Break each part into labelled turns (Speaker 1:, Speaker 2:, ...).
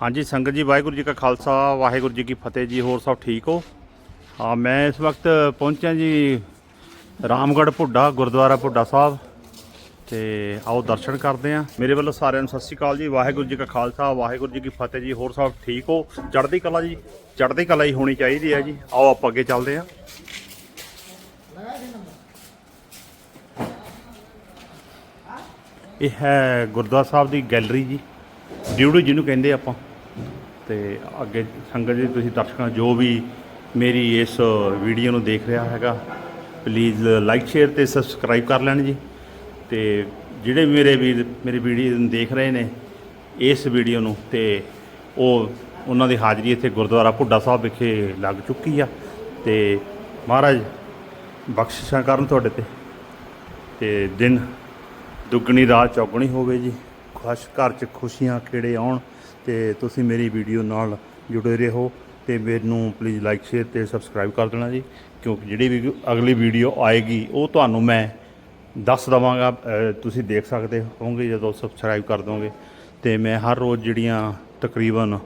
Speaker 1: ਹਾਂਜੀ, ਸੰਗਤ ਜੀ, ਵਾਹਿਗੁਰੂ ਜੀ ਕਾ ਖਾਲਸਾ, ਵਾਹਿਗੁਰੂ ਜੀ ਕੀ ਫਤਿਹ ਜੀ, ਹੋਰ ਸਭ ਠੀਕ ਹੋ? ਹਾਂ, ਮੈਂ ਇਸ ਵਕਤ ਪਹੁੰਚਿਆ ਜੀ ਰਾਮਗੜ੍ਹ ਭੁੱਡਾ, ਗੁਰਦੁਆਰਾ ਭੁੱਡਾ ਸਾਹਿਬ। ਤੇ ਆਓ ਦਰਸ਼ਨ ਕਰਦੇ ਆਂ ਮੇਰੇ ਵੱਲੋਂ ਸਾਰਿਆਂ ਨੂੰ ਸਤਿ ਸ਼੍ਰੀ ਅਕਾਲ ਜੀ, ਵਾਹਿਗੁਰੂ ਜੀ ਕਾ ਖਾਲਸਾ, ਵਾਹਿਗੁਰੂ ਜੀ ਕੀ ਫਤਿਹ ਜੀ, ਹੋਰ ਸਭ ਠੀਕ ਹੋ? ਚੜ੍ਹਦੀ ਕਲਾ ਜੀ, ਚੜ੍ਹਦੀ ਕਲਾ ਹੀ ਹੋਣੀ ਚਾਹੀਦੀ ਹੈ ਜੀ। ਆਓ, ਆਪਾਂ ਅੱਗੇ ਚੱਲਦੇ ਆਂ ਇਹ ਹੈ ਗੁਰਦੁਆਰਾ ਸਾਹਿਬ ਦੀ ਗੈਲਰੀ ਜੀ। ਡਿਊਟੀ ਜਿਹਨੂੰ ਕਹਿੰਦੇ ਆਪਾਂ। ਤੇ ਅੱਗੇ ਸੰਗਤ ਜੀ, ਤੁਸੀਂ ਦਰਸ਼ਕਾਂ, ਜੋ ਵੀ ਮੇਰੀ ਇਸ ਵੀਡੀਓ ਨੂੰ ਦੇਖ ਰਿਹਾ ਹੈਗਾ ਪਲੀਜ਼ ਲਾਈਕ ਸ਼ੇਅਰ ਤੇ ਸਬਸਕ੍ਰਾਈਬ ਕਰ ਲੈਣ ਜੀ। ਤੇ ਜਿਹੜੇ ਵੀ ਮੇਰੇ ਵੀਰ, ਮੇਰੀ ਵੀਡੀਓ ਨੂੰ ਦੇਖ ਰਹੇ ਨੇ ਇਸ ਵੀਡੀਓ ਨੂੰ, ਤੇ ਉਹ, ਉਹਨਾਂ ਦੀ ਹਾਜ਼ਰੀ ਇੱਥੇ ਗੁਰਦੁਆਰਾ ਭੁੱਡਾ ਸਾਹਿਬ ਵਿਖੇ ਲੱਗ ਚੁੱਕੀ ਆ। ਤੇ ਮਹਾਰਾਜ, ਬਖਸ਼ਿਸ਼ਾਂ ਕਰਨ ਤੁਹਾਡੇ ਤੇ। ਤੇ ਦਿਨ ਦੁੱਗਣੀ ਰਾਤ ਚੌਗਣੀ ਹੋਵੇ ਜੀ। ਖੁਸ਼ ਘਰ 'ਚ ਖੁਸ਼ੀਆਂ ਖੇੜੇ ਆਉਣ ਤੇ ਤੁਸੀਂ ਮੇਰੀ ਵੀਡੀਓ ਨਾਲ ਜੁੜੇ ਰਹੋ ਤੇ ਮੈਨੂੰ ਪਲੀਜ਼ ਲਾਈਕ ਸ਼ੇਅਰ ਤੇ ਸਬਸਕ੍ਰਾਈਬ ਕਰ ਦੇਣਾ ਜੀ, ਕਿਉਂਕਿ ਜਿਹੜੀ ਵੀ ਅਗਲੀ ਵੀਡੀਓ ਆਏਗੀ, ਉਹ ਤੁਹਾਨੂੰ ਮੈਂ ਦੱਸ ਦਵਾਂਗਾ ਤੁਸੀਂ ਦੇਖ ਸਕਦੇ ਹੋਵੋਗੇ ਜਦੋਂ ਸਬਸਕ੍ਰਾਈਬ ਕਰ ਦੋਗੇ। ਤੇ ਮੈਂ ਹਰ ਰੋਜ਼ ਜਿਹੜੀਆਂ ਤਕਰੀਬਨ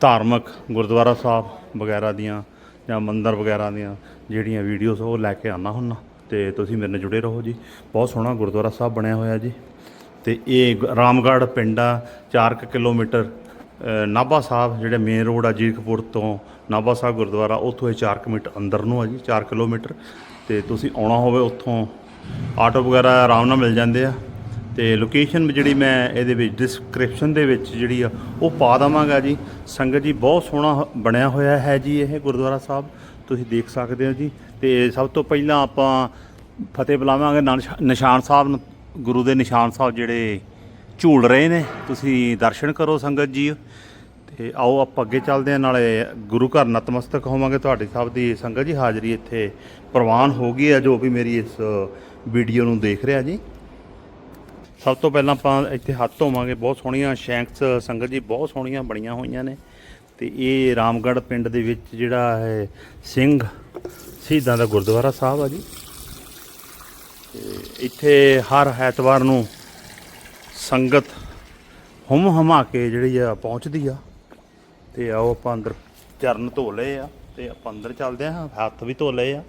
Speaker 1: ਧਾਰਮਿਕ ਗੁਰਦੁਆਰਾ ਸਾਹਿਬ ਵਗੈਰਾ ਦੀਆਂ ਜਾਂ ਮੰਦਰ ਵਗੈਰਾ ਦੀਆਂ ਜਿਹੜੀਆਂ ਵੀਡੀਓਜ਼ ਉਹ ਲੈ ਕੇ ਆਉਣਾ ਹੁੰਨਾ, ਤੇ ਤੁਸੀਂ ਮੇਰੇ ਨਾਲ ਜੁੜੇ ਰਹੋ ਜੀ। ਬਹੁਤ ਸੋਹਣਾ ਗੁਰਦੁਆਰਾ ਸਾਹਿਬ ਬਣਿਆ ਹੋਇਆ ਜੀ। ਤੇ ਇਹ ਗ- ਰਾਮਗੜ੍ਹ ਪਿੰਡ ਆ 4 ਕਿਲੋਮੀਟਰ ਨਾਭਾ ਸਾਹਿਬ, ਜਿਹੜੇ ਮੇਨ ਰੋਡ ਆ ਜੀਰਕਪੁਰ ਤੋਂ ਨਾਭਾ ਸਾਹਿਬ ਗੁਰਦੁਆਰਾ, ਉੱਥੋਂ ਇਹ 4 ਕਿਲੋਮੀਟਰ ਅੰਦਰ ਨੂੰ ਆ ਜੀ 4 ਕਿਲੋਮੀਟਰ। ਤੇ ਤੁਸੀਂ ਆਉਣਾ ਹੋਵੇ ਉੱਥੋਂ, ਆਟੋ ਵਗੈਰਾ ਆਰਾਮ ਨਾਲ ਮਿਲ ਜਾਂਦੇ ਆ। ਤੇ ਲੋਕੇਸ਼ਨ ਜਿਹੜੀ ਮੈਂ ਇਹਦੇ ਵਿੱਚ ਡਿਸਕ੍ਰਿਪਸ਼ਨ ਦੇ ਵਿੱਚ ਜਿਹੜੀ ਆ, ਉਹ ਪਾ ਦਵਾਂਗਾ ਜੀ। ਸੰਗਤ ਜੀ, ਬਹੁਤ ਸੋਹਣਾ ਬਣਿਆ ਹੋਇਆ ਹੈ ਜੀ ਇਹ ਗੁਰਦੁਆਰਾ ਸਾਹਿਬ। ਤੁਸੀਂ ਦੇਖ ਸਕਦੇ ਹੋ ਜੀ। ਤੇ ਸਭ ਤੋਂ ਪਹਿਲਾਂ ਆਪਾਂ ਫਤਿਹ ਬੁਲਾਵਾਂਗੇ, ਨਾਨਸ਼- ਨਿਸ਼ਾਨ ਸਾਹਿਬ ਨੂੰ ਗੁਰੂ ਦੇ ਨਿਸ਼ਾਨ ਸਾਹਿਬ ਜਿਹੜੇ ਝੂਲ ਰਹੇ ਨੇ, ਤੁਸੀਂ ਦਰਸ਼ਨ ਕਰੋ ਸੰਗਤ ਜੀ। ਤੇ ਆਓ ਆਪਾਂ ਅੱਗੇ ਚੱਲਦੇ ਹਾਂ, ਨਾਲੇ ਗੁਰੂ ਘਰ ਨਤਮਸਤਕ ਹੋਵਾਂਗੇ। ਤੁਹਾਡੇ ਸਭ ਦੀ ਸੰਗਤ ਜੀ ਹਾਜ਼ਰੀ ਇੱਥੇ ਪ੍ਰਵਾਨ ਹੋ ਗਈ ਹੈ, ਜੋ ਵੀ ਮੇਰੀ ਇਸ ਵੀਡੀਓ ਨੂੰ ਦੇਖ ਰਿਹਾ ਜੀ। ਸਭ ਤੋਂ ਪਹਿਲਾਂ ਆਪਾਂ ਇੱਥੇ ਹੱਥ ਧੋਵਾਂਗੇ। ਬਹੁਤ ਸੋਹਣੀਆਂ ਸ਼ੈਂਕਸ ਸੰਗਤ ਜੀ, ਬਹੁਤ ਸੋਹਣੀਆਂ ਬਣੀਆਂ ਹੋਈਆਂ ਨੇ। ਤੇ ਇਹ ਰਾਮਗੜ੍ਹ ਪਿੰਡ ਦੇ ਵਿੱਚ ਜਿਹੜਾ ਹੈ, ਸਿੰਘ ਸ਼ਹੀਦਾਂ ਦਾ ਗੁਰਦੁਆਰਾ ਸਾਹਿਬ ਆ ਜੀ। ਤੇ ਇੱਥੇ ਹਰ ਐਤਵਾਰ ਨੂੰ ਸੰਗਤ ਹੁਮ ਹਮਾ ਕੇ ਜਿਹੜੀ ਆ ਪਹੁੰਚਦੀ ਆ। ਤੇ ਆਓ ਆਪਾਂ ਅੰਦਰ ਚਰਨ ਧੋ ਲਏ ਆ ਤੇ ਆਪਾਂ ਅੰਦਰ ਚੱਲਦੇ ਆ, ਹੱਥ ਵੀ ਧੋ ਲਏ ਆ।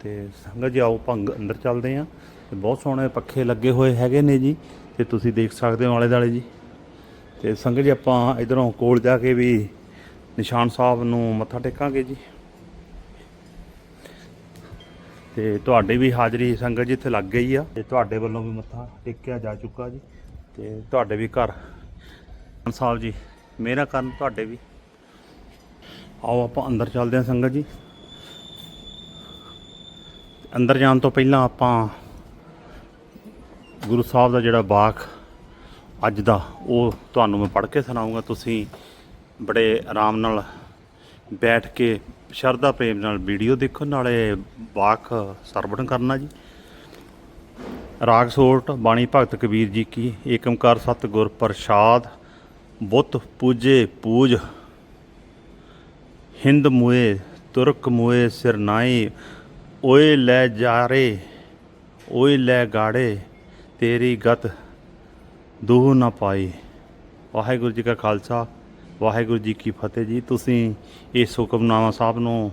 Speaker 1: ਤੇ ਸੰਗਤ ਜੀ ਆਓ ਭੰਗ ਅੰਦਰ ਚੱਲਦੇ ਆ। ਤੇ ਬਹੁਤ ਸੋਹਣੇ ਪੱਖੇ ਲੱਗੇ ਹੋਏ ਹੈਗੇ ਨੇ ਜੀ, ਤੇ ਤੁਸੀਂ ਦੇਖ ਸਕਦੇ ਹੋ ਆਲੇ ਦਾਲੇ ਜੀ। ਤੇ ਸੰਗਤ ਜੀ ਆਪਾਂ ਇਧਰੋਂ ਕੋਲ ਜਾ ਕੇ ਵੀ ਨਿਸ਼ਾਨ ਸਾਹਿਬ ਨੂੰ ਮੱਥਾ ਟੇਕਾਂਗੇ ਜੀ। ਤੇ ਤੁਹਾਡੀ ਵੀ ਹਾਜ਼ਰੀ ਸੰਗਤ ਜੀ ਇੱਥੇ ਲੱਗ ਗਈ ਆ। ਤੇ ਤੁਹਾਡੇ ਵੱਲੋਂ ਵੀ ਮੱਥਾ ਟੇਕਿਆ ਜਾ ਚੁੱਕਾ ਜੀ। ਤੇ ਤੁਹਾਡੇ ਵੀ ਘਰ ਸਾਹਿਬ ਜੀ ਮੇਰਾ ਕਰਨ ਤੁਹਾਡੇ ਵੀ। ਆਓ ਆਪਾਂ ਅੰਦਰ ਚੱਲਦੇ ਹਾਂ ਸੰਗਤ ਜੀ। ਅੰਦਰ ਜਾਣ ਤੋਂ ਪਹਿਲਾਂ ਆਪਾਂ ਗੁਰੂ ਸਾਹਿਬ ਦਾ ਜਿਹੜਾ ਬਾਖ ਅੱਜ ਦਾ, ਉਹ ਤੁਹਾਨੂੰ ਮੈਂ ਪੜ੍ਹ ਕੇ ਸੁਣਾਉਂਗਾ ਤੁਸੀਂ ਬੜੇ ਆਰਾਮ ਨਾਲ ਬੈਠ ਕੇ ਸ਼ਰਧਾ ਪ੍ਰੇਮ ਨਾਲ ਵੀਡੀਓ ਦੇਖੋ, ਨਾਲੇ ਬਾਖ ਸਰਵਣ ਕਰਨਾ ਜੀ। ਰਾਗ ਸੋਟ, ਬਾਣੀ ਭਗਤ ਕਬੀਰ ਜੀ ਕੀ, ਏਕਮਕਾਰ ਸਤਿਗੁਰ ਪ੍ਰਸਾਦ, ਬੁੱਤ ਪੂਜੇ ਪੂਜ, ਹਿੰਦ ਮੂਏ, ਤੁਰਕ ਮੁਏ ਸਿਰਨਾਈ ਓਏ ਲੈ ਜਾਰੇ, ਓਏ ਲੈ ਗਾੜੇ, ਤੇਰੀ ਗਤ ਦੂਹ ਨਾ ਪਾਈ। ਵਾਹਿਗੁਰੂ ਜੀ ਕਾ ਖਾਲਸਾ। ਵਾਹਿਗੁਰੂ ਜੀ ਕੀ ਫਤਿਹ ਜੀ। ਤੁਸੀਂ ਇਸ ਹੁਕਮਨਾਮਾ ਸਾਹਿਬ ਨੂੰ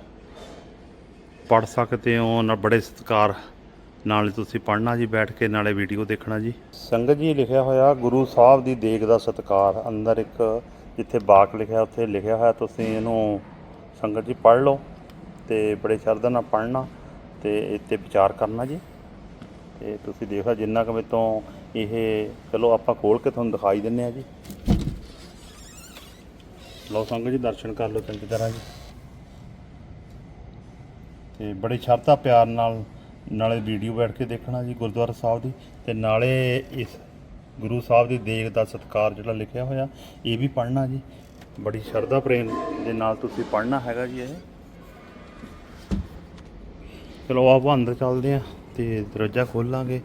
Speaker 1: ਪੜ ਸਕਦੇ ਹੋ, ਨਾ ਬੜੇ ਸਤਿਕਾਰ ਨਾਲ ਤੁਸੀਂ ਪੜ੍ਹਨਾ ਜੀ, ਬੈਠ ਕੇ ਨਾਲੇ ਵੀਡੀਓ ਦੇਖਣਾ ਜੀ। ਸੰਗਤ ਜੀ, ਲਿਖਿਆ ਹੋਇਆ, ਗੁਰੂ ਸਾਹਿਬ ਦੀ ਦੇਖ ਦਾ ਸਤਿਕਾਰ। ਅੰਦਰ ਇੱਕ ਜਿੱਥੇ ਬਾਕ ਲਿਖਿਆ, ਉੱਥੇ ਲਿਖਿਆ ਹੋਇਆ, ਤੁਸੀਂ ਇਹਨੂੰ ਸੰਗਤ ਜੀ ਪੜ੍ਹ ਲਓ ਤੇ ਬੜੇ ਸ਼ਰਧਾ ਨਾਲ ਪੜ੍ਹਨਾ ਤੇ ਇੱਥੇ ਵਿਚਾਰ ਕਰਨਾ ਜੀ। ਤੇ ਤੁਸੀਂ ਦੇਖੋ, ਜਿੰਨਾ ਕੁ ਮੇਰੇ ਤੋਂ ਇਹ, ਚਲੋ ਆਪਾਂ ਖੋਲ ਕੇ ਤੁਹਾਨੂੰ ਦਿਖਾਈ ਦਿੰਨੇ ਆ ਜੀ। ਲਓ ਸੰਗਤ ਜੀ, ਦਰਸ਼ਨ ਕਰ ਲਓ ਚੰਗੀ ਤਰ੍ਹਾਂ ਜੀ। ਤੇ ਬੜੇ ਸ਼ਰਧਾ ਪਿਆਰ ਨਾਲ ਨਾਲੇ ਵੀਡੀਓ ਬੈਠ ਕੇ ਦੇਖਣਾ ਜੀ ਗੁਰਦੁਆਰਾ ਸਾਹਿਬ ਦੀ ਤੇ ਨਾਲੇ ਇਸ ਗੁਰੂ ਸਾਹਿਬ ਦੀ ਦੇਗ ਦਾ ਸਤਿਕਾਰ ਜਿਹੜਾ ਲਿਖਿਆ ਹੋਇਆ, ਇਹ ਵੀ ਪੜ੍ਹਨਾ ਜੀ। ਬੜੀ ਸ਼ਰਧਾ ਪ੍ਰੇਮ ਦੇ ਨਾਲ ਤੁਸੀਂ ਪੜ੍ਹਨਾ ਹੈਗਾ ਜੀ ਇਹ। ਚਲੋ ਆਪਾਂ ਅੰਦਰ ਚੱਲਦੇ ਆ ਤੇ ਦਰਵਾਜ਼ਾ ਖੋਲਾਂਗੇ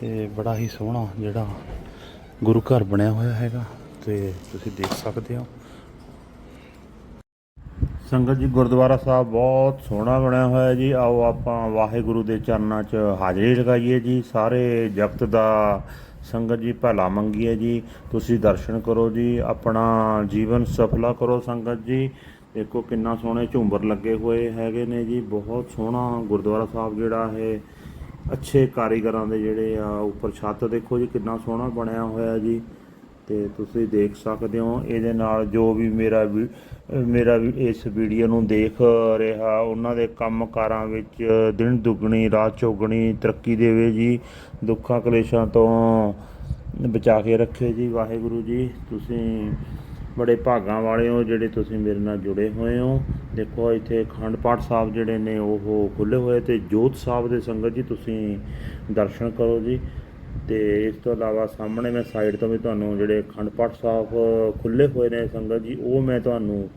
Speaker 1: ਤੇ ਬੜਾ ਹੀ ਸੋਹਣਾ ਜਿਹੜਾ ਗੁਰੂ ਘਰ ਬਣਿਆ ਹੋਇਆ ਹੈਗਾ, ਤੇ ਤੁਸੀਂ ਦੇਖ ਸਕਦੇ ਹੋ। ਸੰਗਤ ਜੀ, ਗੁਰਦੁਆਰਾ ਸਾਹਿਬ ਬਹੁਤ ਸੋਹਣਾ ਬਣਿਆ ਹੋਇਆ ਜੀ। ਆਓ ਆਪਾਂ ਵਾਹਿਗੁਰੂ ਦੇ ਚਰਨਾਂ 'ਚ ਹਾਜ਼ਰੀ ਲਗਾਈਏ ਜੀ। ਸਾਰੇ ਜਗਤ ਦਾ
Speaker 2: ਸੰਗਤ ਜੀ, ਭਲਾ ਮੰਗੀਏ ਜੀ। ਤੁਸੀਂ ਦਰਸ਼ਨ ਕਰੋ ਜੀ। ਆਪਣਾ ਜੀਵਨ ਸਫਲਾ ਕਰੋ ਸੰਗਤ ਜੀ। ਦੇਖੋ ਕਿੰਨਾ ਸੋਹਣੇ ਝੂੰਬਰ ਲੱਗੇ ਹੋਏ ਹੈਗੇ ਨੇ ਜੀ। ਬਹੁਤ ਸੋਹਣਾ ਗੁਰਦੁਆਰਾ ਸਾਹਿਬ ਜਿਹੜਾ ਹੈ, ਅੱਛੇ ਕਾਰੀਗਰਾਂ ਦੇ ਜਿਹੜੇ ਆ, ਉੱਪਰ ਛੱਤ ਦੇਖੋ ਜੀ, ਕਿੰਨਾ ਸੋਹਣਾ ਬਣਿਆ ਹੋਇਆ ਜੀ। ਤੇ ਤੁਸੀਂ ਦੇਖ ਸਕਦੇ ਹੋ, ਇਹਦੇ ਨਾਲ ਜੋ ਵੀ ਮੇਰਾ ਵੀ ਮੇਰਾ ਵੀ ਇਸ ਵੀਡੀਓ ਨੂੰ ਦੇਖ ਰਿਹਾ, ਉਹਨਾਂ ਦੇ ਕੰਮਕਾਰਾਂ ਵਿੱਚ ਦਿਨ ਦੁੱਗਣੀ, ਰਾਤ ਚੌਗਣੀ, ਤਰੱਕੀ ਦੇਵੇ ਜੀ, ਦੁੱਖਾਂ ਕਲੇਸ਼ਾਂ ਤੋਂ ਬਚਾ ਕੇ ਰੱਖੇ ਜੀ, ਵਾਹਿਗੁਰੂ ਜੀ। ਤੁਸੀਂ ਬੜੇ ਭਾਗਾਂ ਵਾਲੇ ਹੋ, ਜਿਹੜੇ ਤੁਸੀਂ ਮੇਰੇ ਨਾਲ ਜੁੜੇ ਹੋਏ ਹੋ। ਦੇਖੋ, ਇੱਥੇ ਅਖੰਡ ਪਾਠ ਸਾਹਿਬ ਜਿਹੜੇ ਨੇ, ਉਹ ਖੁੱਲੇ ਹੋਏ ਤੇ ਜੋਤ ਸਾਹਿਬ ਦੇ ਸੰਗਤ ਜੀ, ਤੁਸੀਂ ਦਰਸ਼ਨ ਕਰੋ ਜੀ। ਤੇ ਇਸ ਤੋਂ ਇਲਾਵਾ ਸਾਹਮਣੇ ਮੈਂ ਸਾਈਡ ਤੋਂ ਵੀ ਤੁਹਾਨੂੰ ਜਿਹੜੇ ਅਖੰਡ ਪਾਠ ਸਾਹਿਬ ਖੁੱਲੇ ਹੋਏ ਨੇ ਸੰਗਤ ਜੀ, ਉਹ ਮੈਂ ਤੁਹਾਨੂੰ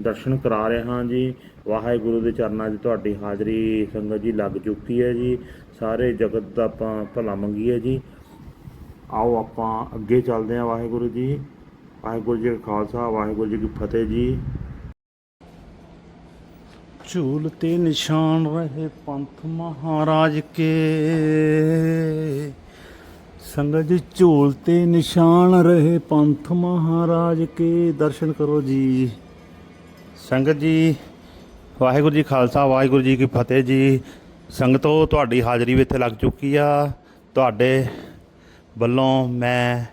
Speaker 2: ਦਰਸ਼ਨ ਕਰਾ ਰਿਹਾ ਹਾਂ ਜੀ। ਵਾਹਿਗੁਰੂ ਦੇ ਚਰਨਾਂ 'ਚ ਤੁਹਾਡੀ ਹਾਜ਼ਰੀ ਸੰਗਤ ਜੀ ਲੱਗ ਚੁੱਕੀ ਹੈ ਜੀ। ਸਾਰੇ ਜਗਤ ਦਾ ਆਪਾਂ ਭਲਾ ਮੰਗੀਏ ਜੀ। ਆਓ ਆਪਾਂ ਅੱਗੇ ਚੱਲਦੇ ਹਾਂ ਵਾਹਿਗੁਰੂ ਜੀ। ਵਾਹਿਗੁਰੂ ਜੀ ਕਾ ਖਾਲਸਾ, ਵਾਹਿਗੁਰੂ ਜੀ ਕੀ ਫਤਿਹ ਜੀ।
Speaker 1: ਝੂਲ 'ਤੇ ਨਿਸ਼ਾਨ ਰਹੇ ਪੰਥ ਮਹਾਰਾਜ ਕੇ। ਸੰਗਤ ਜੀ ਝੂਲਤੇ ਨਿਸ਼ਾਨ ਰਹੇ ਪੰਥ ਮਹਾਰਾਜ ਕੇ ਦਰਸ਼ਨ ਕਰੋ ਜੀ। ਸੰਗਤ ਜੀ, ਵਾਹਿਗੁਰੂ ਜੀ ਖਾਲਸਾ, ਵਾਹਿਗੁਰੂ ਜੀ ਕੀ ਫਤਿਹ ਜੀ। ਸੰਗਤੋ, ਤੁਹਾਡੀ ਹਾਜ਼ਰੀ ਵੀ ਇੱਥੇ ਲੱਗ ਚੁੱਕੀ ਆ। ਤੁਹਾਡੇ ਵੱਲੋਂ ਮੈਂ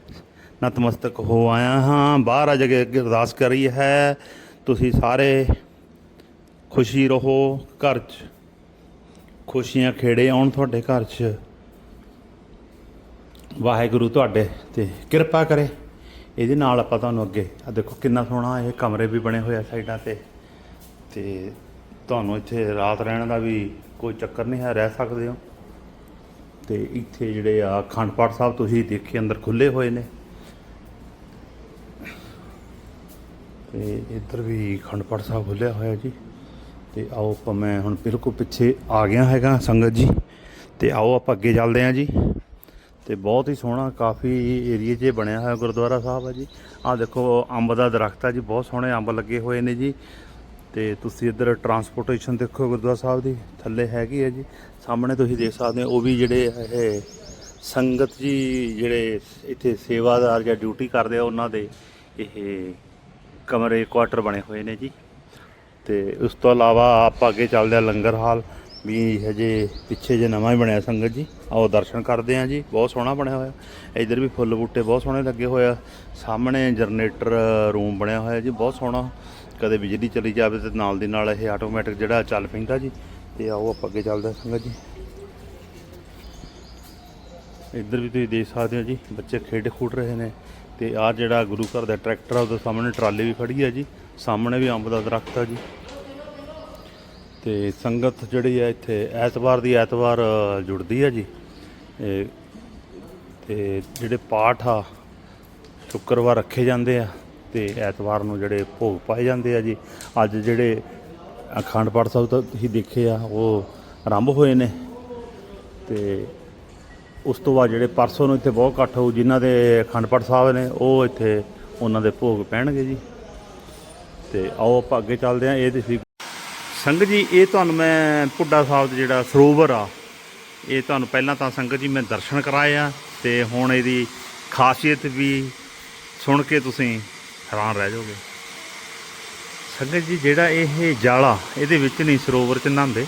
Speaker 1: ਨਤਮਸਤਕ ਹੋ ਆਇਆ ਹਾਂ। ਬਾਹਰ ਆ ਜਗੇ ਅੱਗੇ ਅਰਦਾਸ ਕਰੀ ਹੈ। ਤੁਸੀਂ ਸਾਰੇ ਖੁਸ਼ੀ ਰਹੋ ਘਰ 'ਚ। ਖੁਸ਼ੀਆਂ ਖੇੜੇ ਆਉਣ ਤੁਹਾਡੇ ਘਰ 'ਚ। ਵਾਹਿਗੁਰੂ ਤੁਹਾਡੇ ਤੇ ਕਿਰਪਾ ਕਰੇ। ਇਹਦੇ ਨਾਲ ਆਪਾਂ ਤੁਹਾਨੂੰ ਅੱਗੇ ਆ ਦੇਖੋ ਕਿੰਨਾ ਸੋਹਣਾ ਇਹ ਕਮਰੇ ਵੀ ਬਣੇ ਹੋਏ ਆ ਸਾਈਡਾਂ ਤੇ। ਤੇ ਤੁਹਾਨੂੰ ਇੱਥੇ ਰਾਤ ਰਹਿਣ ਦਾ ਵੀ ਕੋਈ ਚੱਕਰ ਨਹੀਂ ਹੈ, ਰਹਿ ਸਕਦੇ ਹੋ। ਤੇ ਇੱਥੇ ਜਿਹੜੇ ਆ ਅਖੰਡ ਪਾਠ ਸਾਹਿਬ ਤੁਸੀਂ ਦੇਖੇ, ਅੰਦਰ ਖੁੱਲੇ ਹੋਏ ਨੇ। ਤੇ ਇੱਧਰ ਵੀ ਖੰਡ ਪਾਠ ਸਾਹਿਬ ਖੁੱਲਿਆ ਹੋਇਆ ਜੀ। ਤੇ ਆਓ ਆਪਾਂ, ਮੈਂ ਹੁਣ ਬਿਲਕੁਲ ਪਿੱਛੇ ਆ ਗਿਆ ਹੈਗਾ ਸੰਗਤ ਜੀ। ਤੇ ਆਓ ਆਪਾਂ ਅੱਗੇ ਚੱਲਦੇ ਹਾਂ ਜੀ। ਤੇ ਬਹੁਤ ਹੀ ਸੋਹਣਾ, ਕਾਫੀ ਏਰੀਆ 'ਚ ਬਣਿਆ ਹੋਇਆ ਗੁਰਦੁਆਰਾ ਸਾਹਿਬ ਹੈ ਜੀ। ਆਹ ਦੇਖੋ, ਅੰਬ ਦਾ ਦਰਖਤ ਹੈ ਜੀ, ਬਹੁਤ ਸੋਹਣੇ ਅੰਬ ਲੱਗੇ ਹੋਏ ਨੇ ਜੀ। ਤੇ ਤੁਸੀਂ ਇੱਧਰ ਟਰਾਂਸਪੋਰਟੇਸ਼ਨ ਦੇਖੋ ਗੁਰਦੁਆਰਾ ਸਾਹਿਬ ਦੀ, ਥੱਲੇ ਹੈਗੀ ਹੈ ਜੀ। ਸਾਹਮਣੇ ਤੁਸੀਂ ਦੇਖ ਸਕਦੇ ਹੋ, ਉਹ ਵੀ ਜਿਹੜੇ ਇਹ ਸੰਗਤ ਜੀ, ਜਿਹੜੇ ਇੱਥੇ ਸੇਵਾਦਾਰ ਜਾਂ ਡਿਊਟੀ ਕਰਦੇ ਆ, ਉਹਨਾਂ ਦੇ ਇਹ ਕਮਰੇ ਕੁਆਟਰ ਬਣੇ ਹੋਏ ਨੇ ਜੀ। ਤੇ ਉਸ ਤੋਂ ਇਲਾਵਾ ਆਪਾਂ ਅੱਗੇ ਚੱਲਦੇ ਆ ਲੰਗਰ ਹਾਲ। ਵੀ ਹਜੇ ਪਿੱਛੇ ਜੇ ਨਵਾਂ ਹੀ ਬਣਿਆ ਸੰਗਤ ਜੀ, ਆਓ ਦਰਸ਼ਨ ਕਰਦੇ ਆ ਜੀ, ਬਹੁਤ ਸੋਹਣਾ ਬਣਿਆ ਹੋਇਆ। ਇਧਰ ਵੀ ਫੁੱਲ ਬੂਟੇ ਬਹੁਤ ਸੋਹਣੇ ਲੱਗੇ ਹੋਏ ਆ। ਸਾਹਮਣੇ ਜਨਰੇਟਰ, ਰੂਮ ਬਣਿਆ ਹੋਇਆ ਜੀ, ਬਹੁਤ ਸੋਹਣਾ। ਕਦੇ ਬਿਜਲੀ ਚਲੀ ਜਾਵੇ ਤੇ ਨਾਲ ਦੀ ਨਾਲ ਇਹ ਆਟੋਮੈਟਿਕ ਜਿਹੜਾ ਚੱਲ ਪੈਂਦਾ ਜੀ, ਤੇ ਆਓ ਆਪਾਂ ਅੱਗੇ ਚੱਲਦੇ ਸੰਗਤ ਜੀ। ਇੱਧਰ ਵੀ ਤੁਸੀਂ ਦੇਖ ਸਕਦੇ ਹੋ ਜੀ, ਬੱਚੇ ਖੇਡ ਖੂਡ ਰਹੇ ਨੇ, ਤੇ ਆਹ ਜਿਹੜਾ ਗੁਰੂ ਘਰ ਦਾ ਟਰੈਕਟਰ ਆ, ਉਹਦੇ ਸਾਹਮਣੇ ਟਰਾਲੀ ਵੀ ਖੜੀ ਆ ਜੀ, ਸਾਹਮਣੇ ਵੀ ਅੰਬ ਦਾ ਦਰਖਤ ਆ ਜੀ। ਤੇ ਸੰਗਤ ਜਿਹੜੀ ਹੈ ਇੱਥੇ ਐਤਵਾਰ ਦੀ ਐਤਵਾਰ ਜੁੜਦੀ ਹੈ ਜੀ। ਇਹ ਤੇ ਜਿਹੜੇ ਪਾਠ ਆ, ਸ਼ੁੱਕਰਵਾਰ ਰੱਖੇ ਜਾਂਦੇ ਆ ਤੇ ਐਤਵਾਰ ਨੂੰ ਜਿਹੜੇ ਭੋਗ ਪਾਏ ਜਾਂਦੇ ਆ ਜੀ। ਅੱਜ ਜਿਹੜੇ ਅਖੰਡ ਪਾਠ ਸਾਹਿਬ ਤਾਂ ਤੁਸੀਂ ਦੇਖੇ ਆ, ਉਹ ਆਰੰਭ ਹੋਏ ਨੇ। ਤੇ ਉਸ ਤੋਂ ਬਾਅਦ ਜਿਹੜੇ ਪਰਸੋਂ ਨੂੰ ਇੱਥੇ ਬਹੁਤ ਇਕੱਠ ਹੋਊ ਜਿਨ੍ਹਾਂ ਦੇ ਅਖੰਡ ਪਾਠ ਸਾਹਿਬ ਨੇ, ਉਹ ਇੱਥੇ ਉਹਨਾਂ ਦੇ ਭੋਗ ਪੈਣਗੇ ਜੀ। ਤੇ ਆਓ ਆਪਾਂ ਅੱਗੇ ਚੱਲਦੇ ਹਾਂ, ਇਹ ਤੁਸੀਂ ਸੰਗਤ ਜੀ, ਇਹ ਤੁਹਾਨੂੰ ਮੈਂ ਪੁੱਡਾ ਸਾਹਿਬ ਦਾ ਜਿਹੜਾ ਸਰੋਵਰ ਆ, ਇਹ ਤੁਹਾਨੂੰ ਪਹਿਲਾਂ ਤਾਂ ਸੰਗਤ ਜੀ ਮੈਂ ਦਰਸ਼ਨ ਕਰਾਏ ਆ ਤੇ ਹੁਣ ਇਹਦੀ ਖਾਸੀਅਤ ਵੀ ਸੁਣ ਕੇ ਤੁਸੀਂ ਹੈਰਾਨ ਰਹਿ ਜਾਓਗੇ। ਸੰਗਤ ਜੀ, ਜਿਹੜਾ ਇਹ ਜਾਲਾ, ਇਹਦੇ ਵਿੱਚ ਨਹੀਂ ਸਰੋਵਰ ਚ ਨਹਾਉਂਦੇ।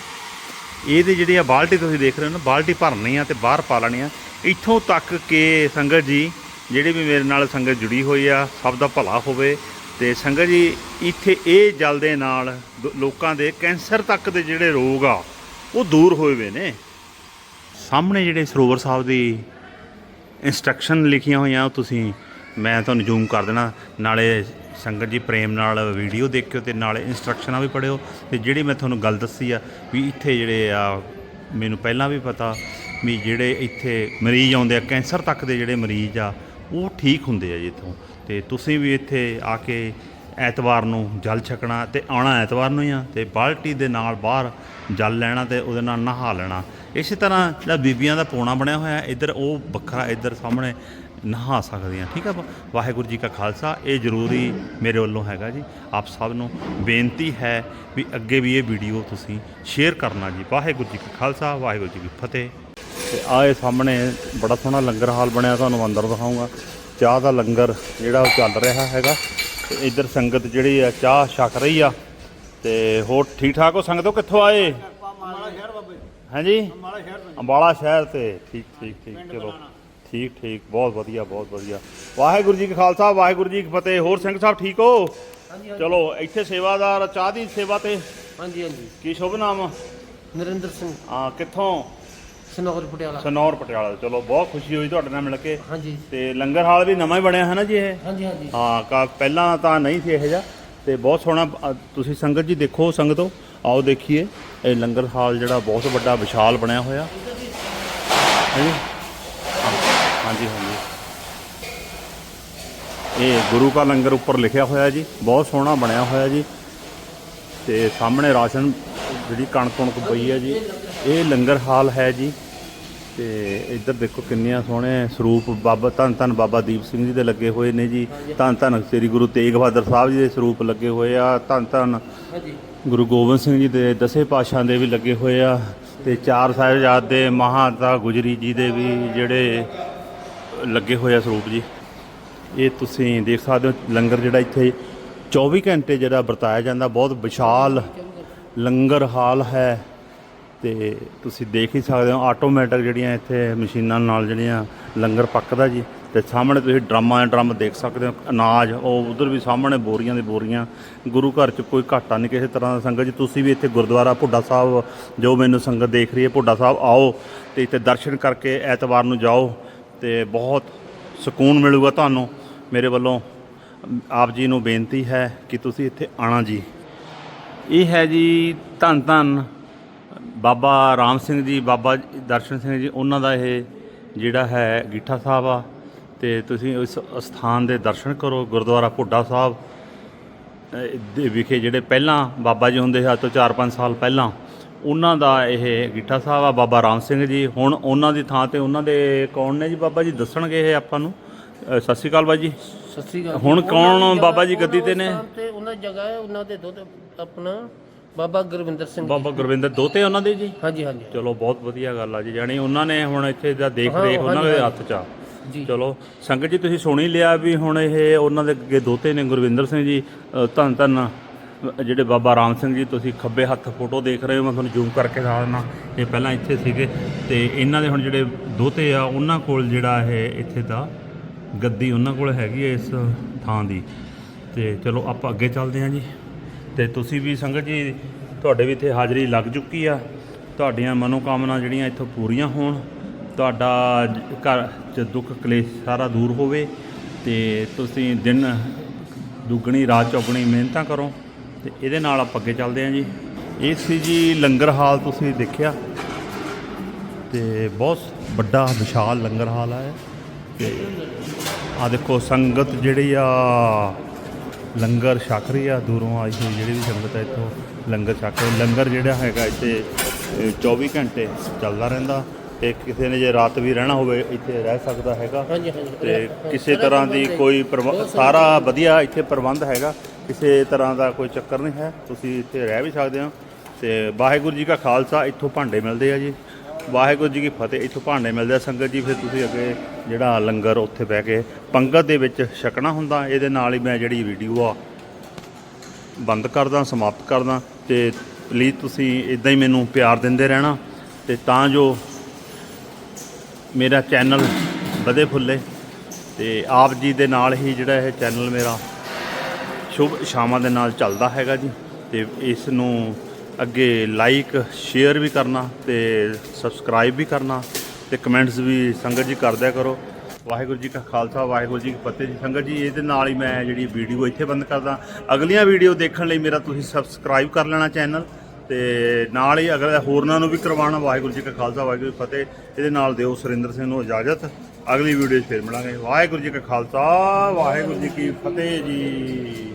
Speaker 1: ਇਹਦੇ ਜਿਹੜੀ ਆ ਬਾਲਟੀ ਤੁਸੀਂ ਦੇਖ ਰਹੇ ਹੋ ਨਾ, ਬਾਲਟੀ ਭਰਨੀ ਆ ਤੇ ਬਾਹਰ ਪਾ ਲੈਣੀ ਆ। ਇੱਥੋਂ ਤੱਕ ਕਿ ਸੰਗਤ ਜੀ, ਜਿਹੜੇ ਵੀ ਮੇਰੇ ਨਾਲ ਸੰਗਤ ਜੁੜੀ ਹੋਈ ਆ, ਸਭ ਦਾ ਭਲਾ ਹੋਵੇ ਤੇ ਸੰਗਤ ਜੀ, ਇੱਥੇ ਇਹ ਜਲ ਦੇ ਨਾਲ ਦ- ਲੋਕਾਂ ਦੇ ਕੈਂਸਰ ਤੱਕ ਦੇ ਜਿਹੜੇ ਰੋਗ ਆ, ਉਹ ਦੂਰ ਹੋਏ ਵੇ ਨੇ। ਸਾਹਮਣੇ ਜਿਹੜੇ ਸਰੋਵਰ ਸਾਹਿਬ ਦੀ ਇਨਸਟਰਕਸ਼ਨ ਲਿਖੀਆਂ ਹੋਈਆਂ, ਉਹ ਤੁਸੀਂ, ਮੈਂ ਤੁਹਾਨੂੰ ਜ਼ੂਮ ਕਰ ਦੇਣਾ। ਨਾਲੇ ਸੰਗਤ ਜੀ, ਪ੍ਰੇਮ ਨਾਲ ਵੀਡੀਓ ਦੇਖਿਓ ਤੇ ਨਾਲੇ ਇਨਸਟਰਕਸ਼ਨਾਂ ਵੀ ਪੜਿਓ ਤੇ ਜਿਹੜੀ ਮੈਂ ਤੁਹਾਨੂੰ ਗੱਲ ਦੱਸੀ ਆ, ਵੀ ਇੱਥੇ ਜਿਹੜੇ ਆ, ਮੈਨੂੰ ਪਹਿਲਾਂ ਵੀ ਪਤਾ ਵੀ ਜਿਹੜੇ ਇੱਥੇ ਮਰੀਜ਼ ਆਉਂਦੇ ਆ, ਕੈਂਸਰ ਤੱਕ ਦੇ ਜਿਹੜੇ ਮਰੀਜ਼ ਆ, ਉਹ ਠੀਕ ਹੁੰਦੇ ਆ ਜੀ ਇੱਥੋਂ। ਤੇ ਤੁਸੀਂ ਵੀ ਇੱਥੇ ਆ ਕੇ ਐਤਵਾਰ ਨੂੰ ਜਲ ਛਕਣਾ ਤੇ ਆਉਣਾ ਐਤਵਾਰ ਨੂੰ ਹੀ ਆ ਤੇ ਬਾਲਟੀ ਦੇ ਨਾਲ ਬਾਹਰ ਜਲ ਲੈਣਾ ਤੇ ਉਹਦੇ ਨਾਲ ਨਹਾ ਲੈਣਾ। ਇਸੇ ਤਰ੍ਹਾਂ ਜਿਹੜਾ ਬੀਬੀਆਂ ਦਾ ਪੋਣਾ ਬਣਿਆ ਹੋਇਆ, ਇੱਧਰ ਉਹ ਵੱਖਰਾ ਇੱਧਰ ਸਾਹਮਣੇ ਨਹਾ ਸਕਦੇ ਸਕਦੀਆਂ। ਠੀਕ ਆ ਵਾ- ਵਾਹਿਗੁਰੂ ਜੀ ਕਾ ਖਾਲਸਾ, ਇਹ ਜ਼ਰੂਰੀ ਮੇਰੇ ਵੱਲੋਂ ਹੈਗਾ ਜੀ। ਆਪ ਸਭ ਨੂੰ ਬੇਨਤੀ ਹੈ ਵੀ ਅੱਗੇ ਵੀ ਇਹ ਵੀਡੀਓ ਤੁਸੀਂ ਸ਼ੇਅਰ ਕਰਨਾ ਜੀ। ਵਾਹਿਗੁਰੂ ਜੀ ਕਾ ਖਾਲਸਾ, ਵਾਹਿਗੁਰੂ ਜੀ ਕੀ ਫਤਿਹ। ਤੇ ਆਏ ਸਾਹਮਣੇ ਬੜਾ ਸੋਹਣਾ ਲੰਗਰ ਹਾਲ ਬਣਿਆ, ਤੁਹਾਨੂੰ ਅੰਦਰ ਦਿਖਾਉਂਗਾ ਚਾਹ ਦਾ ਲੰਗਰ ਜਿਹੜਾ ਉਹ ਚੱਲ ਰਿਹਾ ਹੈਗਾ। ਤੇ ਇੱਧਰ ਸੰਗਤ ਜਿਹੜੀ ਆ ਚਾਹ ਛਕ ਰਹੀ ਆ। ਤੇ ਹੋਰ ਠੀਕ ਠਾਕ ਹੋ? ਸੰਗਤੋ ਕਿੱਥੋਂ ਆਏ?
Speaker 3: ਮਾਲਾ ਸ਼ਹਿਰ ਬਾਬੇ
Speaker 1: ਹਾਂਜੀ?
Speaker 3: ਮਾਲਾ ਸ਼ਹਿਰ ਤੋਂ
Speaker 1: ਅੰਬਾਲਾ ਸ਼ਹਿਰ ਤੇ। ਠੀਕ ਠੀਕ ਠੀਕ ਚਲੋ। ਠੀਕ ਠੀਕ। ਬਹੁਤ ਵਧੀਆ ਬਹੁਤ ਵਧੀਆ। ਵਾਹਿਗੁਰੂ ਜੀ ਕਾ ਖਾਲਸਾ ਵਾਹਿਗੁਰੂ ਜੀ ਕੀ ਫਤਿਹ। ਹੋਰ ਸਿੰਘ ਸਾਹਿਬ ਠੀਕ ਹੋ? ਚਲੋ ਇੱਥੇ ਸੇਵਾਦਾਰ ਚਾਹ ਦੀ ਸੇਵਾ ਤੇ
Speaker 3: ਹਾਂਜੀ ਹਾਂਜੀ।
Speaker 1: ਕੀ ਸ਼ੁਭ ਨਾਮ?
Speaker 3: ਨਰਿੰਦਰ ਸਿੰਘ।
Speaker 1: ਆ ਕਿੱਥੋਂ?
Speaker 3: ਸਨੌਰ ਪਟਿਆਲਾ।
Speaker 1: ਸਨੌਰ ਪਟਿਆਲਾ ਚਲੋ ਬਹੁਤ ਖੁਸ਼ੀ ਹੋਈ ਤੁਹਾਡੇ ਨਾਲ ਮਿਲ ਕੇ।
Speaker 3: ਹਾਂਜੀ।
Speaker 1: ਤੇ ਲੰਗਰ ਹਾਲ ਵੀ ਨਵਾਂ ਹੀ ਬਣਿਆ ਹੈ ਨਾ ਜੀ ਇਹ?
Speaker 3: ਹਾਂਜੀ ਹਾਂਜੀ।
Speaker 1: ਹਾਂ ਕਾ ਪਹਿਲਾਂ ਤਾਂ ਨਹੀਂ ਸੀ ਇਹ ਜਿਹਾ। ਤੇ ਬਹੁਤ ਸੋਹਣਾ ਅ, ਤੁਸੀਂ ਸੰਗਤ ਜੀ ਦੇਖੋ ਸੰਗਤੋ ਆਓ ਦੇਖੀਏ। ਇਹ ਲੰਗਰ ਹਾਲ ਜਿਹੜਾ ਬਹੁਤ ਵੱਡਾ ਵਿਸ਼ਾਲ ਬਣਿਆ ਹੋਇਆ। ਹਾਂਜੀ। ਹਾਂਜੀ ਹਾਂਜੀ। ਇਹ ਗੁਰੂ ਕਾ ਲੰਗਰ ਉੱਪਰ ਲਿਖਿਆ ਹੋਇਆ ਜੀ ਬਹੁਤ ਸੋਹਣਾ ਬਣਿਆ ਹੋਇਆ ਜੀ। ਤੇ ਸਾਹਮਣੇ ਰਾਸ਼ਨ ਜਿਹੜੀ ਕਣਕ ਕਣਕ ਪਈ ਹੈ ਜੀ। ਇਹ ਲੰਗਰ ਹਾਲ ਹੈ ਜੀ। ਤੇ ਇੱਧਰ ਦੇਖੋ ਕਿੰਨੀਆਂ ਸੋਹਣੇ ਸਰੂਪ ਬਾਬਾ ਧੰਨ ਧੰਨ ਬਾਬਾ ਦੀਪ ਸਿੰਘ ਜੀ ਦੇ ਲੱਗੇ ਹੋਏ ਨੇ ਜੀ। ਧੰਨ ਧੰਨ ਸ੍ਰੀ ਗੁਰੂ ਤੇਗ ਬਹਾਦਰ ਸਾਹਿਬ ਜੀ ਦੇ ਸਰੂਪ ਲੱਗੇ ਹੋਏ ਆ। ਧੰਨ ਧੰਨ ਗੁਰੂ ਗੋਬਿੰਦ ਸਿੰਘ ਜੀ ਦੇ ਦਸੇ ਪਾਤਸ਼ਾਹਾਂ ਦੇ ਵੀ ਲੱਗੇ ਹੋਏ ਆ। ਤੇ ਚਾਰ ਸਾਹਿਬਜ਼ਾਦੇ ਮਹਾਤਾ ਗੁਜਰੀ ਜੀ ਦੇ ਵੀ ਜਿਹੜੇ ਲੱਗੇ ਹੋਏ ਆ ਸਰੂਪ ਜੀ। ਇਹ ਤੁਸੀਂ ਦੇਖ ਸਕਦੇ ਹੋ ਲੰਗਰ ਜਿਹੜਾ ਇੱਥੇ 24 ਘੰਟੇ ਜਿਹੜਾ ਵਰਤਾਇਆ ਜਾਂਦਾ। ਬਹੁਤ ਵਿਸ਼ਾਲ ਲੰਗਰ ਹਾਲ ਹੈ। ਤੇ ਤੁਸੀਂ ਦੇਖ ਹੀ ਸਕਦੇ ਹੋ ਆਟੋਮੈਟਿਕ ਜਿਹੜੀਆਂ ਇੱਥੇ ਮਸ਼ੀਨਾਂ ਨਾਲ ਜਿਹੜੀਆਂ ਲੰਗਰ ਪੱਕਦਾ ਜੀ। ਤੇ ਸਾਹਮਣੇ ਤੁਸੀਂ ਡਰਮਾਂ ਡਰਮ ਦੇਖ ਸਕਦੇ ਹੋ, ਅਨਾਜ, ਉਹ ਉਧਰ ਵੀ ਸਾਹਮਣੇ ਬੋਰੀਆਂ ਦੇ ਬੋਰੀਆਂ। ਗੁਰੂ ਘਰ 'ਚ ਕੋਈ ਘਾਟਾ ਨਹੀਂ ਕਿਸੇ ਤਰ੍ਹਾਂ ਦਾ ਸੰਗਤ ਜੀ। ਤੁਸੀਂ ਵੀ ਇੱਥੇ ਗੁਰਦੁਆਰਾ ਭੁੱਡਾ ਸਾਹਿਬ, ਜੋ ਮੈਨੂੰ ਸੰਗਤ ਦੇਖ ਰਹੀ ਹੈ ਭੁੱਡਾ ਸਾਹਿਬ, ਆਓ ਤੇ ਇੱਥੇ ਦਰਸ਼ਨ ਕਰਕੇ ਐਤਵਾਰ ਨੂੰ ਜਾਓ ਤੇ ਬਹੁਤ ਸਕੂਨ ਮਿਲੂਗਾ ਤੁਹਾਨੂੰ। ਮੇਰੇ ਵੱਲੋਂ ਆਪ ਜੀ ਨੂੰ ਬੇਨਤੀ ਹੈ ਕਿ ਤੁਸੀਂ ਇੱਥੇ ਆਣਾ ਜੀ। ਇਹ ਹੈ ਜੀ ਧੰਨ ਧੰਨ ਬਾਬਾ ਰਾਮ ਸਿੰਘ ਜੀ ਬਾਬਾ ਦਰਸ਼ਨ ਸਿੰਘ ਜੀ ਉਹਨਾਂ ਦਾ ਇਹ ਜਿਹੜਾ ਹੈ ਗੀਠਾ ਸਾਹਿਬ ਆ। ਤੇ ਤੁਸੀਂ ਇਸ ਸਥਾਨ ਦੇ ਦਰਸ਼ਨ ਕਰੋ ਗੁਰਦੁਆਰਾ ਭੁੱਡਾ ਸਾਹਿਬ ਦੇ ਵਿਖੇ ਜਿਹੜੇ ਪਹਿਲਾਂ ਬਾਬਾ ਜੀ ਹੁੰਦੇ ਸੀ ਤੋਂ 4-5 ਸਾਲ ਪਹਿਲਾਂ ਉਹਨਾਂ ਦਾ ਇਹ ਗੀਠਾ ਸਾਹਿਬ ਆ ਬਾਬਾ ਰਾਮ ਸਿੰਘ ਜੀ। ਹੁਣ ਉਹਨਾਂ ਦੀ ਥਾਂ ਤੇ ਉਹਨਾਂ ਦੇ ਕੌਣ ਨੇ ਜੀ ਬਾਬਾ ਜੀ? ਦੱਸਣਗੇ ਇਹ ਆਪਾਂ ਨੂੰ? ਸਤਿ ਸ਼੍ਰੀ ਅਕਾਲ ਬਾਈ ਜੀ।
Speaker 3: ਸਤਿ ਸ੍ਰੀ ਅਕਾਲ
Speaker 1: ਹੁਣ। ਕੌਣ ਬਾਬਾ ਜੀ ਗੱਦੀ ਤੇ ਨੇ?
Speaker 3: ਉਹਨਾਂ ਜਗ੍ਹਾ ਹੈ ਉਹਨਾਂ ਦੇ ਦੁੱਧ ਆਪਣਾ ਬਾਬਾ ਗੁਰਵਿੰਦਰ ਸਿੰਘ।
Speaker 1: ਬਾਬਾ ਗੁਰਵਿੰਦਰ ਦੋਤੇ ਉਹਨਾਂ ਦੇ ਜੀ?
Speaker 3: ਹਾਂਜੀ ਹਾਂਜੀ।
Speaker 1: ਚਲੋ ਬਹੁਤ ਵਧੀਆ ਗੱਲ ਆ ਜੀ। ਜਾਣੀ ਉਹਨਾਂ ਨੇ ਹੁਣ ਇੱਥੇ ਦਾ ਦੇਖ ਰੇਖ ਉਹਨਾਂ ਦੇ ਹੱਥ 'ਚ ਆ।
Speaker 3: ਜੀ।
Speaker 1: ਚਲੋ ਸੰਗਤ ਜੀ ਤੁਸੀਂ ਸੁਣ ਲਿਆ ਵੀ ਹੁਣ ਇਹ ਉਹਨਾਂ ਦੇ ਅੱਗੇ ਦੋਤੇ ਨੇ ਗੁਰਵਿੰਦਰ ਸਿੰਘ ਜੀ। ਧੰਨ ਧੰਨ ਜਿਹੜੇ ਬਾਬਾ ਰਾਮ ਸਿੰਘ ਜੀ ਤੁਸੀਂ ਖੱਬੇ ਹੱਥ ਫੋਟੋ ਦੇਖ ਰਹੇ ਹੋ ਮੈਂ ਤੁਹਾਨੂੰ ਜ਼ੂਮ ਕਰਕੇ ਦਿਖਾ ਦਿੰਦਾ। ਇਹ ਪਹਿਲਾਂ ਇੱਥੇ ਸੀਗੇ। ਤੇ ਇਹਨਾਂ ਦੇ ਹੁਣ ਜਿਹੜੇ ਦੋਤੇ ਆ ਉਹਨਾਂ ਕੋਲ ਜਿਹੜਾ ਇਹ ਇੱਥੇ ਦਾ ਗੱਦੀ ਉਹਨਾਂ ਕੋਲ ਹੈਗੀ ਹੈ ਇਸ ਥਾਂ ਦੀ। ਤੇ ਚਲੋ ਆਪਾਂ ਅੱਗੇ ਚੱਲਦੇ ਹਾਂ ਜੀ। ਤੇ ਤੁਸੀਂ ਵੀ ਸੰਗਤ ਜੀ, ਤੁਹਾਡੇ ਵੀ ਇੱਥੇ ਹਾਜ਼ਰੀ ਲੱਗ ਚੁੱਕੀ ਆ। ਤੁਹਾਡੀਆਂ ਮਨੋਕਾਮਨਾ ਜਿਹੜੀਆਂ ਇੱਥੋਂ ਪੂਰੀਆਂ ਹੋਣ, ਤੁਹਾਡਾ ਘਰ 'ਚ ਦੁੱਖ ਕਲੇਸ਼ ਸਾਰਾ ਦੂਰ ਹੋਵੇ ਤੇ ਤੁਸੀਂ ਦਿਨ ਦੁੱਗਣੀ, ਰਾਤ ਚੌਗਣੀ ਮਿਹਨਤਾਂ ਕਰੋ ਤੇ ਇਹਦੇ ਨਾਲ ਆਪਾਂ ਅੱਗੇ ਚੱਲਦੇ ਹਾਂ ਜੀ। ਇਹ ਸੀ ਜੀ ਲੰਗਰ ਹਾਲ ਤੁਸੀਂ ਦੇਖਿਆ ਤੇ ਬਹੁਤ ਵੱਡਾ ਵਿਸ਼ਾਲ ਲੰਗਰ ਹਾਲ ਆ ਤੇ ਆ ਦੇਖੋ ਸੰਗਤ ਜਿਹੜੀ ਆ ਲੰਗਰ ਛਕ ਰਹੀ ਆ ਦੂਰੋਂ ਆਈ ਹੋਈ ਜਿਹੜੀ ਵੀ ਸੰਗਤ ਹੈ ਇੱਥੋਂ ਲੰਗਰ ਛਕ ਰਹੀ ਲੰਗਰ ਜਿਹੜਾ ਹੈਗਾ ਇੱਥੇ ਅ, 24 ਘੰਟੇ ਚੱਲਦਾ ਰਹਿੰਦਾ। ਤੇ ਕਿਸੇ ਨੇ ਜੇ ਰਾਤ ਵੀ ਰਹਿਣਾ ਹੋਵੇ ਇੱਥੇ ਰਹਿ ਸਕਦਾ ਹੈਗਾ। ਤੇ ਕਿਸੇ ਤਰ੍ਹਾਂ ਦੀ ਕੋਈ ਸਾਰਾ ਵਧੀਆ ਇੱਥੇ ਪ੍ਰਬੰਧ ਹੈਗਾ। ਕਿਸੇ ਤਰ੍ਹਾਂ ਦਾ ਕੋਈ ਚੱਕਰ ਨਹੀਂ ਹੈ। ਤੁਸੀਂ ਇੱਥੇ ਰਹਿ ਵੀ ਸਕਦੇ ਹੋ। ਤੇ ਵਾਹਿਗੁਰੂ ਜੀ ਕਾ ਖਾਲਸਾ ਇੱਥੋਂ ਭਾਂਡੇ ਮਿਲਦੇ ਆ ਜੀ। ਵਾਹਿਗੁਰੂ ਜੀ ਕੀ ਫਤਿਹ। ਇੱਥੋਂ ਭਾਂਡੇ ਮਿਲਦੇ ਆ ਸੰਗਤ ਜੀ। ਫਿਰ ਤੁਸੀਂ ਅੱਗੇ ਜਿਹੜਾ ਲੰਗਰ ਉੱਥੇ ਬਹਿ ਕੇ ਪੰਗਤ ਦੇ ਵਿੱਚ ਛਕਣਾ ਹੁੰਦਾ, ਇਹਦੇ ਨਾਲ ਹੀ ਮੈਂ ਜਿਹੜੀ ਵੀਡੀਓ ਆ ਬੰਦ ਕਰਦਾ, ਸਮਾਪਤ ਕਰਦਾ ਤੇ ਪਲੀਜ਼ ਤੁਸੀਂ ਇਦਾਂ ਹੀ ਮੈਨੂੰ ਪਿਆਰ ਦਿੰਦੇ ਰਹਿਣਾ ਤੇ ਤਾਂ ਜੋ ਮੇਰਾ ਚੈਨਲ ਵਧੇ ਫੁੱਲੇ ਤੇ ਆਪ ਜੀ ਦੇ ਨਾਲ ਹੀ ਜਿਹੜਾ ਇਹ ਚੈਨਲ ਮੇਰਾ ਸ਼ੁਭ ਸ਼ਾਮਾਂ ਦੇ ਨਾਲ ਚੱਲਦਾ ਹੈਗਾ ਜੀ ਤੇ ਇਸ ਨੂੰ ਅੱਗੇ ਲਾਈਕ ਸ਼ੇਅਰ ਵੀ ਕਰਨਾ ਤੇ ਸਬਸਕ੍ਰਾਈਬ ਵੀ ਕਰਨਾ। ਤੇ ਕਮੈਂਟਸ ਵੀ ਸੰਗਤ ਜੀ ਕਰਦਿਆ ਕਰੋ। ਵਾਹਿਗੁਰੂ ਜੀ ਕਾ ਖਾਲਸਾ, ਵਾਹਿਗੁਰੂ ਜੀ ਕੀ ਫਤਿਹ ਜੀ। ਸੰਗਤ ਜੀ, ਇਹਦੇ ਨਾਲ ਹੀ ਮੈਂ ਜਿਹੜੀ ਵੀਡੀਓ ਇੱਥੇ ਬੰਦ ਕਰਦਾ। ਅਗਲੀਆਂ ਵੀਡੀਓ ਦੇਖਣ ਲਈ ਮੇਰਾ ਤੁਸੀਂ ਸਬਸਕ੍ਰਾਈਬ ਕਰ ਲੈਣਾ ਚੈਨਲ ਤੇ ਨਾਲ ਹੀ ਅਗਲੇ ਹੋਰਨਾਂ ਨੂੰ ਵੀ ਕਰਵਾਉਣਾ। ਵਾਹਿਗੁਰੂ ਜੀ ਕਾ ਖਾਲਸਾ, ਵਾਹਿਗੁਰੂ ਜੀ ਫਤਿਹ। ਇਹਦੇ ਨਾਲ ਦਿਓ ਸੁਰਿੰਦਰ ਸਿੰਘ ਨੂੰ ਇਜਾਜ਼ਤ। ਅਗਲੀ ਵੀਡੀਓ 'ਚ ਫਿਰ ਮਿਲਾਂਗੇ। ਵਾਹਿਗੁਰੂ ਜੀ ਕਾ ਖਾਲਸਾ, ਵਾਹਿਗੁਰੂ ਜੀ ਕੀ ਫਤਿਹ ਜੀ।